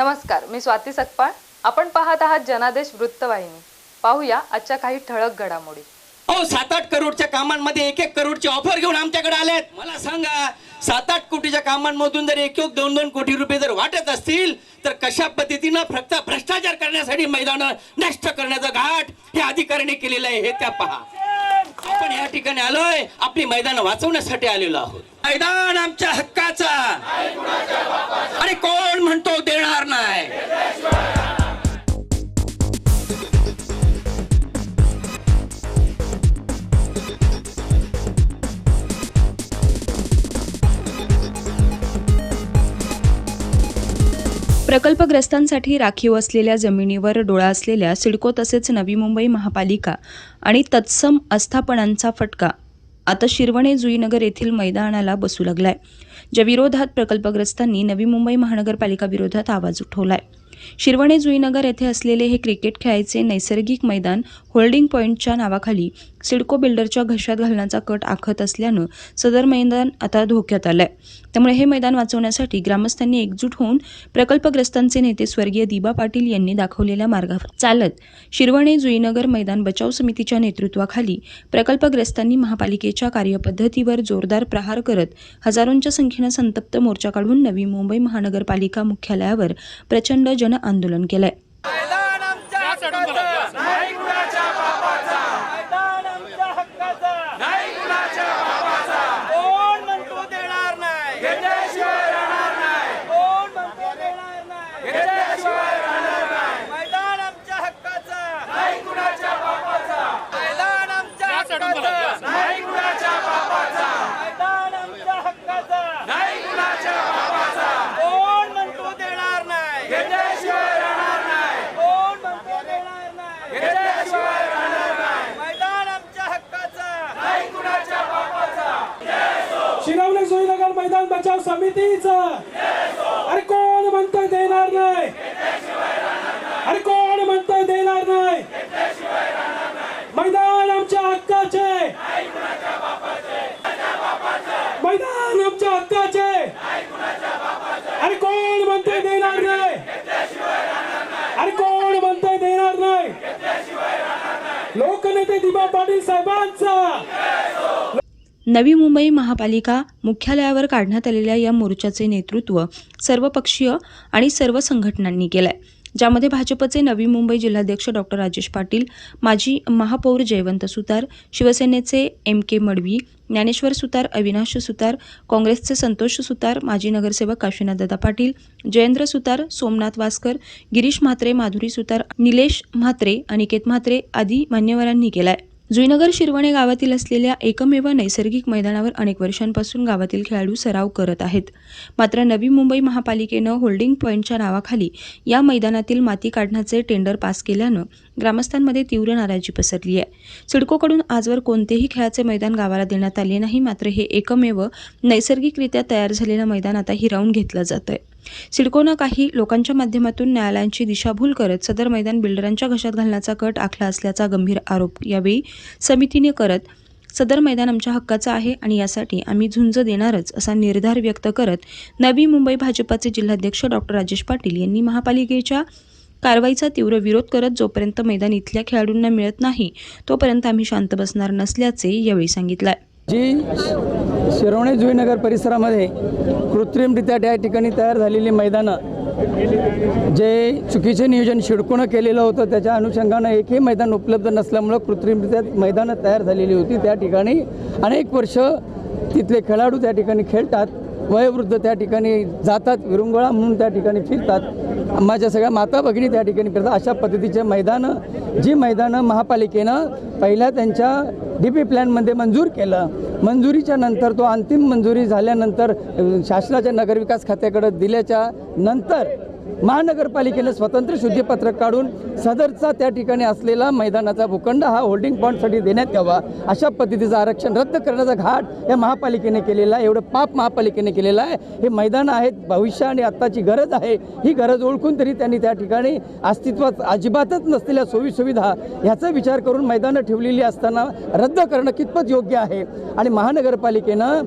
नमस्कार मी स्वाती सकपाळ. आपण पाहत आहात जनादेश वृत्तवाहिनी. पाहूया आजच्या काही ठळक घडामोडी. अहो सात आठ करोडच्या कामांमध्ये एक एक करोडची ऑफर घेऊन आमच्याकडे आलेत. मला सांगा सात आठ कोटीच्या कामांमधून जर एक एक दोन दोन कोटी रुपये जर वाटत असतील तर कशा पद्धतीनं फक्त भ्रष्टाचार करण्यासाठी मैदान नष्ट करण्याचा घाट हे अधिकाऱ्यांनी केलेलं आहे हे त्या पहा. आपण या ठिकाणी आलोय. आपली मैदान वाचवण्यासाठी आलेलो आहोत. मैदान आमच्या हक्काचा. आणि कोण म्हणतो देणार नाही? प्रकल्पग्रस्तांसाठी राखीव असलेल्या जमिनीवर डोळा असलेल्या सिडको तसेच नवी मुंबई महापालिका आणि तत्सम आस्थापनांचा फटका. आता शिरवणे जुईनगर येथील मैदानाला बसू लागलाय. ज्या विरोधात प्रकल्पग्रस्तांनी नवी मुंबई महानगरपालिका विरोधात आवाज उठवलाय. शिरवणे जुईनगर येथे असलेले हे क्रिकेट खेळायचे नैसर्गिक मैदान होल्डिंग पॉईंटच्या नावाखाली सिडको बिल्डरच्या घशात घालण्याचा कट आखत असल्यानं सदर मैदान आता धोक्यात आलंय. त्यामुळे हे मैदान वाचवण्यासाठी ग्रामस्थांनी एकजूट होऊन प्रकल्पग्रस्तांचे नेते स्वर्गीय दिबा पाटील यांनी दाखवलेल्या मार्गावर चालत शिरवणे जुईनगर मैदान बचाव समितीच्या नेतृत्वाखाली प्रकल्पग्रस्तांनी महापालिकेच्या कार्यपद्धतीवर जोरदार प्रहार करत हजारोंच्या संख्येनं संतप्त मोर्चा काढून नवी मुंबई महानगरपालिका मुख्यालयावर प्रचंड जन आंदोलन केलंय मैदान आमच्या हक्काचा नाही कुणाच्या बापाचा मैदान आमच्या हक्काचा नाही कुणाच्या बापाचा कोण म्हणतो देणार नाही घेतल्याशिवाय राहणार नाही कोण म्हणतो देणार नाही घेतल्याशिवाय राहणार नाही मैदान आमच्या हक्काचा नाही कुणाच्या बापाचा मैदान आमच्या हक्काचा नाही कुणाच्या बापाचा मैदान आमच्या हक्काचा नाही कुणाच्या बापाचा कोण म्हणतो देणार नाही घेतल्याशिवाय राहणार नाही कोण म्हणतो देणार नाही घेतल्याशिवाय राहणार नाही मैदान आमच्या हक्काचा नाही कुणाच्या बापाचा शिरवणे सोयीनगर मैदान बचाव समितीचं. अरे कोण म्हणतोय देणार नाही? अरे कोण म्हणतोय देणार नाही? मैदान आमच्या हक्काचे. मैदान आमच्या हक्काचे. अरे कोण म्हणतोय देणार नाही? अरे कोण म्हणतोय देणार नाही? लोकनेते दिबा पाटील साहेबांचा. नवी मुंबई महापालिका मुख्यालयावर काढण्यात आलेल्या या मोर्चाचे नेतृत्व सर्वपक्षीय आणि सर्व संघटनांनी केलं आहे ज्यामध्ये भाजपचे नवी मुंबई जिल्हाध्यक्ष डॉक्टर राजेश पाटील माजी महापौर जयवंत सुतार शिवसेनेचे एम के मडवी ज्ञानेश्वर सुतार अविनाश सुतार काँग्रेसचे संतोष सुतार माजी नगरसेवक काशीनाथदादा पाटील जयेंद्र सुतार सोमनाथ वासकर गिरीश म्हात्रे माधुरी सुतार निलेश म्हात्रे अनिकेत म्हात्रे आदी मान्यवरांनी केलाय. जुईनगर शिरवणे गावातील असलेल्या एकमेव नैसर्गिक मैदानावर अनेक वर्षांपासून गावातील खेळाडू सराव करत आहेत. मात्र नवी मुंबई महापालिकेनं होल्डिंग पॉईंटच्या नावाखाली या मैदानातील माती काढण्याचे टेंडर पास केल्यानं ग्रामस्थांमध्ये तीव्र नाराजी पसरली आहे. सिडकोकडून आजवर कोणतेही खेळाचे मैदान गावाला देण्यात आले नाही मात्र हे एकमेव नैसर्गिकरित्या तयार झालेलं मैदान आता हिरावून घेतलं जात आहे सिडकोनं काही लोकांच्या माध्यमातून न्यायालयांची दिशाभूल करत सदर मैदान बिल्डरांच्या घशात घालण्याचा कट आखला असल्याचा गंभीर आरोप यावेळी समितीने करत सदर मैदान आमच्या हक्काचं आहे आणि यासाठी आम्ही झुंज देणारच असा निर्धार व्यक्त करत नवी मुंबई भाजपाचे जिल्हाध्यक्ष डॉक्टर राजेश पाटील यांनी महापालिकेच्या कारवाईचा तीव्र विरोध करत जोपर्यंत मैदान इथल्या खेळाडूंना मिळत नाही तोपर्यंत आम्ही शांत बसणार नसल्याचे यावेळी सांगितलं जी शिरवणे जुईनगर परिसरामध्ये कृत्रिमरित्या त्या ठिकाणी तयार झालेली मैदानं जे चुकीचे नियोजन शिडकोनं केलेलं होतं त्याच्या अनुषंगानं एकही मैदान उपलब्ध नसल्यामुळं कृत्रिमरित्या मैदानं तयार झालेली होती. त्या ठिकाणी अनेक वर्ष तिथले खेळाडू त्या ठिकाणी खेळतात वयोवृद्ध त्या ठिकाणी जातात विरंगुळा म्हणून त्या ठिकाणी फिरतात. माझ्या सगळ्या माता भगिनी त्या ठिकाणी फिरतात. अशा पद्धतीचे मैदानं जी मैदानं महापालिकेनं पहिल्या त्यांच्या डी पी प्लॅनमध्ये मंजूर केलं. मंजुरीच्या नंतर तो अंतिम मंजुरी झाल्यानंतर शासनाच्या नगरविकास खात्याकडे दिल्याच्या नंतर महानगरपालिकेनं स्वतंत्र शुद्धीपत्रक काढून सदरचा त्या ठिकाणी असलेला मैदानाचा भूखंड हा होल्डिंग पॉईंटसाठी देण्यात यावा अशा पद्धतीचं आरक्षण रद्द करण्याचा घाट या महापालिकेने केलेला आहे. एवढं पाप महापालिकेने केलेलं आहे. हे मैदान आहेत भविष्य आणि आत्ताची गरज आहे. ही गरज ओळखून तरी त्यांनी त्या ठिकाणी अस्तित्वात अजिबातच नसलेल्या सोयीसुविधा ह्याचा विचार करून मैदानं ठेवलेली असताना रद्द करणं कितपत योग्य आहे? आणि महानगरपालिकेनं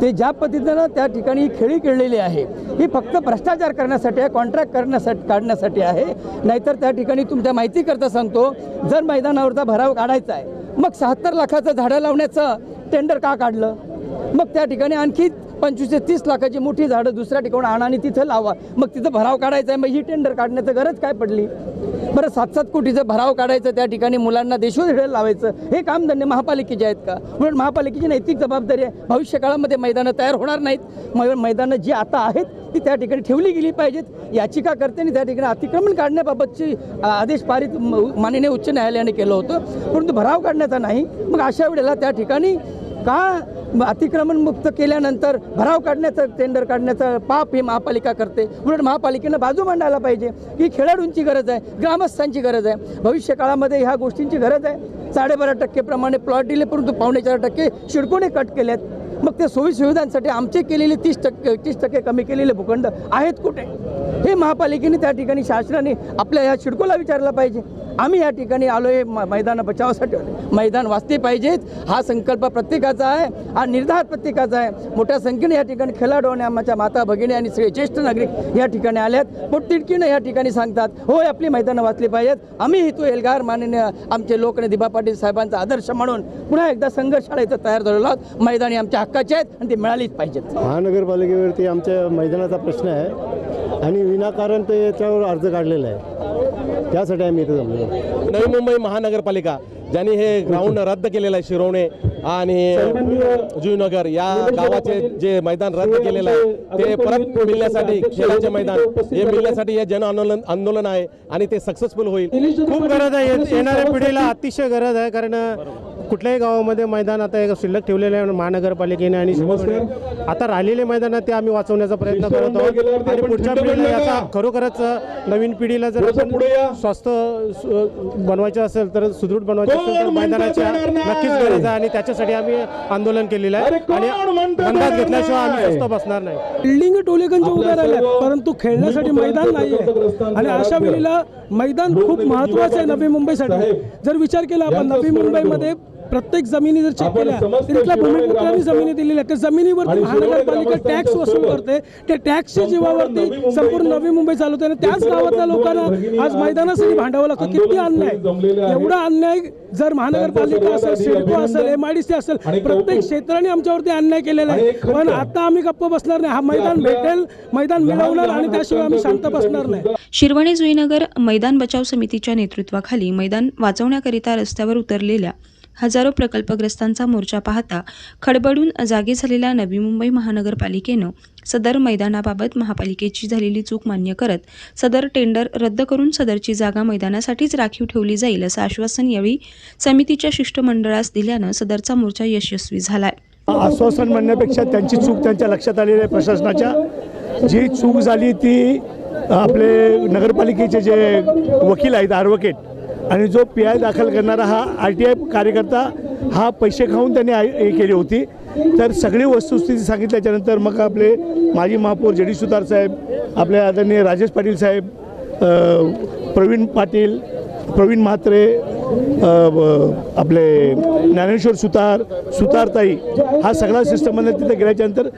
ते ज्या पद्धतीनं त्या ठिकाणी खेळी खेळलेली आहे ही फक्त भ्रष्टाचार करण्यासाठी आहे कॉन्ट्रॅक्ट करण्यासाठी काढण्यासाठी आहे. नाहीतर त्या ठिकाणी तुमच्या माहितीकरता सांगतो जर मैदानावरचा भराव काढायचा आहे मग शहात्तर लाखाचं झाडं लावण्याचं टेंडर का काढलं? मग त्या ठिकाणी आणखी पंचवीस ते तीस लाखाची मोठी झाडं दुसऱ्या ठिकाणी आणा आणि तिथं लावा. मग तिथं भराव काढायचा आहे मग ही टेंडर काढण्याचं गरज काय पडली? बरं सात सात कोटीचं भराव काढायचं त्या ठिकाणी मुलांना देशोधडे लावायचं हे कामधंदे महापालिकेचे आहेत का? म्हणून महापालिकेची नैतिक जबाबदारी आहे. भविष्य काळामध्ये मैदानं तयार होणार नाहीत. मैदानं जी आता आहेत ती त्या ठिकाणी ठेवली गेली पाहिजेत. याचिका करतानी त्या ठिकाणी अतिक्रमण काढण्याबाबतची आदेश पारित म- माननीय उच्च न्यायालयाने केलं होतं. परंतु भराव काढण्याचा नाही. मग अशा वेळेला त्या ठिकाणी का अतिक्रमण मुक्त केल्यानंतर भराव काढण्याचं टेंडर काढण्याचं पाप ही महापालिका करते. उलट महापालिकेनं बाजू मांडायला पाहिजे ही खेळाडूंची गरज आहे ग्रामस्थांची गरज आहे. भविष्य काळामध्ये ह्या गोष्टींची गरज आहे. साडेबारा टक्केप्रमाणे प्लॉट दिले परंतु पावणे चार टक्के शिडकोने कट केले आहेत मग ते सोयी सुविधांसाठी आमचे केलेले तीस टक्के तीस टक्के कमी केलेले भूखंड आहेत कुठे? हे महापालिकेने त्या ठिकाणी शासनाने आपल्या ह्या शिडकोला विचारलं पाहिजे. आम्ही या ठिकाणी आलो आहे म मैदानं बचावासाठी मैदान वाचते पाहिजेत. हा संकल्प प्रत्येकाचा आहे. हा निर्धार प्रत्येकाचा आहे. मोठ्या संख्येने या ठिकाणी खेळाडू आणि आमच्या माता भगिनी आणि सगळे ज्येष्ठ नागरिक या ठिकाणी आल्यात. पोटतिडकीनं या ठिकाणी सांगतात होय आपली मैदानं वाचली पाहिजेत. आम्ही इथं एल्गार माननीय आमचे लोक दिबा पाटील साहेबांचा आदर्श म्हणून पुन्हा एकदा संघर्षाला इथं तयार झालेलो आहोत. मैदानी आमच्या हक्काचे आहेत आणि ते मिळालीच पाहिजेत. महानगरपालिकेवरती आमच्या मैदानाचा प्रश्न आहे आणि विनाकारण ते याच्यावर अर्ज काढलेला आहे. त्यासाठी आम्ही इथे जमलो नवी मुंबई महानगरपालिका ज्यांनी हे ग्राउंड रद्द केलेलं आहे शिरवणे आणि जुईनगर या गावाचे जे मैदान रद्द केलेलं आहे ते परत मिळण्यासाठी खेळाचे मैदान हे मिळण्यासाठी हे जन आंदोलन आंदोलन आहे आणि ते सक्सेसफुल होईल. खूप गरज आहे येणाऱ्या पिढीला अतिशय गरज आहे कारण कुठल्याही गावामध्ये मैदान आता एक शिल्लक ठेवलेले आहे महानगरपालिकेने आणि शिवसेने. आता राहिलेले मैदान ते आम्ही वाचवण्याचा प्रयत्न करत आहोत. आणि पुढच्या पिढीला याचा खरोखरच नवीन पिढीला जर आपण स्वस्थ सु- बनवायचं असेल तर सुदृढ बनवायचं असेल तर मैदानाची नक्कीच गरज आहे. आणि त्याच्यासाठी आम्ही आंदोलन केलेलं आहे. आणि अंदाज घेतल्याशिवाय आम्ही स्वस्थ बसणार नाही. बिल्डिंग टोलेगंज उभ्या राहिल्या. परंतु खेळण्यासाठी मैदान नाही आहे आणि अशा वेळेला मैदान खूप महत्वाचं आहे नवी मुंबईसाठी. जर विचार केला आपण नवी मुंबईमध्ये प्रत्येक जमिनी जर चेक केल्या तर इथल्या भूमिपुत्रांनी जमिनी दिलेल्या. त्या जमिनीवरती महानगरपालिका टॅक्स वसूल करते. त्या टॅक्सच्या जीवावरती संपूर्ण नवी मुंबई चालवते आणि त्याच गावातल्या लोकांना आज मैदानासाठी भांडावं लागतं. किती अन्याय. एवढा अन्याय जर महानगरपालिका असेल सिडको असेल एम आय डी सी असेल प्रत्येक क्षेत्राने आमच्यावरती अन्याय केलेला आहे. पण आता आम्ही गप्प बसणार नाही. हा मैदान भेटेल मैदान मिळवणार आणि त्याशिवाय आम्ही शांत बसणार नाही. शिरवणे जुईनगर मैदान बचाव समितीच्या नेतृत्वाखाली मैदान वाचवण्याकरिता रस्त्यावर उतरलेल्या हजारो प्रकल्पग्रस्तांचा मोर्चा पाहता खडबडून जागी झालेल्या नवी मुंबई महानगरपालिकेनं सदर मैदानाबाबत महापालिकेची झालेली चूक मान्य करत सदर टेंडर रद्द करून सदरची जागा मैदानासाठीच राखीव ठेवली जाईल असं आश्वासन यावेळी समितीच्या शिष्टमंडळास दिल्यानं सदरचा मोर्चा यशस्वी झालाय. आश्वासन म्हणण्यापेक्षा त्यांची चूक त्यांच्या लक्षात आलेली आहे प्रशासनाच्या. जी चूक झाली ती आपले नगरपालिकेचे जे वकील आहेत ॲडव्होकेट आणि जो पी आय दाखल करणारा हा आर टी आय कार्यकर्ता हा पैसे खाऊन त्यांनी आय- हे केली होती. तर सगळी वस्तुस्थिती सांगितल्याच्यानंतर मग आपले माजी महापौर जडी सुतार साहेब आपले आदरणीय राजेश पाटील साहेब प्रवीण पाटील प्रवीण म्हात्रे आपले ज्ञानेश्वर सुतार सुतारताई हा सगळा सिस्टममध्ये तिथे गेल्याच्यानंतर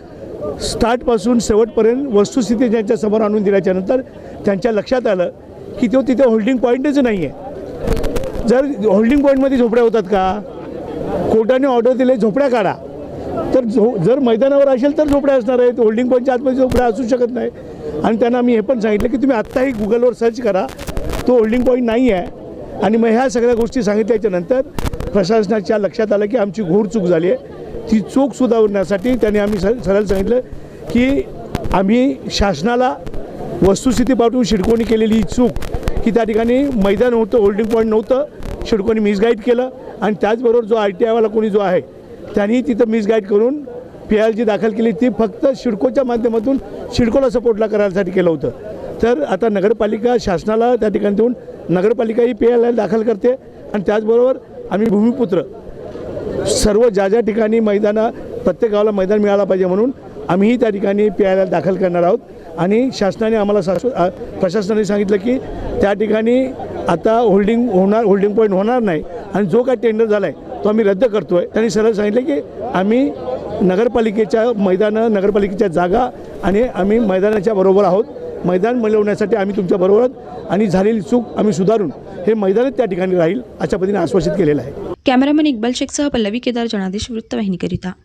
स्टार्टपासून शेवटपर्यंत वस्तुस्थिती त्यांच्यासमोर आणून दिल्याच्यानंतर त्यांच्या लक्षात आलं की तो तिथे होल्डिंग पॉईंटच नाही आहे जर होल्डिंग पॉईंटमध्ये झोपड्या होतात का? कोर्टाने ऑर्डर दिले झोपड्या काढा. तर झो जर मैदानावर असेल तर झोपड्या असणार आहेत. होल्डिंग पॉईंटच्या आतमध्ये झोपड्या असू शकत नाही. आणि त्यांना मी हे पण सांगितलं की तुम्ही आत्ताही गुगलवर सर्च करा. तो होल्डिंग पॉईंट नाही आहे. आणि मग ह्या सगळ्या गोष्टी सांगितल्याच्या नंतर प्रशासनाच्या लक्षात आलं की आमची घोर चूक झाली आहे. ती चूक सुधारण्यासाठी त्यांनी आम्ही सर सरळ सांगितलं की आम्ही शासनाला वस्तुस्थिती पाठवून शिडकोणी केलेली ही चूक की त्या ठिकाणी मैदान होतं होल्डिंग पॉईंट नव्हतं. शिडकोनी मिसगाईड केलं आणि त्याचबरोबर जो आय टी आयवाला कोणी जो आहे त्यांनी तिथं मिसगाईड करून पी आय जी दाखल केली ती फक्त शिडकोच्या माध्यमातून शिडकोला सपोर्टला करायसाठी केलं होतं. तर आता नगरपालिका शासनाला त्या ठिकाणी देऊन नगरपालिका ही पी आय दाखल करते आणि त्याचबरोबर आम्ही भूमिपुत्र सर्व ज्या ज्या ठिकाणी मैदानं प्रत्येक गावाला मैदान मिळालं पाहिजे म्हणून आम्हीही त्या ठिकाणी पी आयला दाखल करणार आहोत. आणि शासनाने आम्हाला शास प्रशासनाने सांगितलं की त्या ठिकाणी आता होल्डिंग होणार होल्डिंग पॉईंट होणार नाही. आणि जो काय टेंडर झाला आहे तो आम्ही रद्द करतो आहे त्यांनी सरळ सांगितलं की आम्ही नगरपालिकेच्या मैदानं नगरपालिकेच्या जागा आणि आम्ही मैदानाच्या बरोबर आहोत. मैदान मिळवण्यासाठी आम्ही तुमच्या बरोबर आहोत. आणि झालेली चूक आम्ही सुधारून हे मैदानच त्या ठिकाणी राहील अशा पद्धतीने आश्वासित केलेलं आहे. कॅमेरामॅन इक्बाल शेखसह पल्लवी केदार जनादेश वृत्तवाहिनीकरिता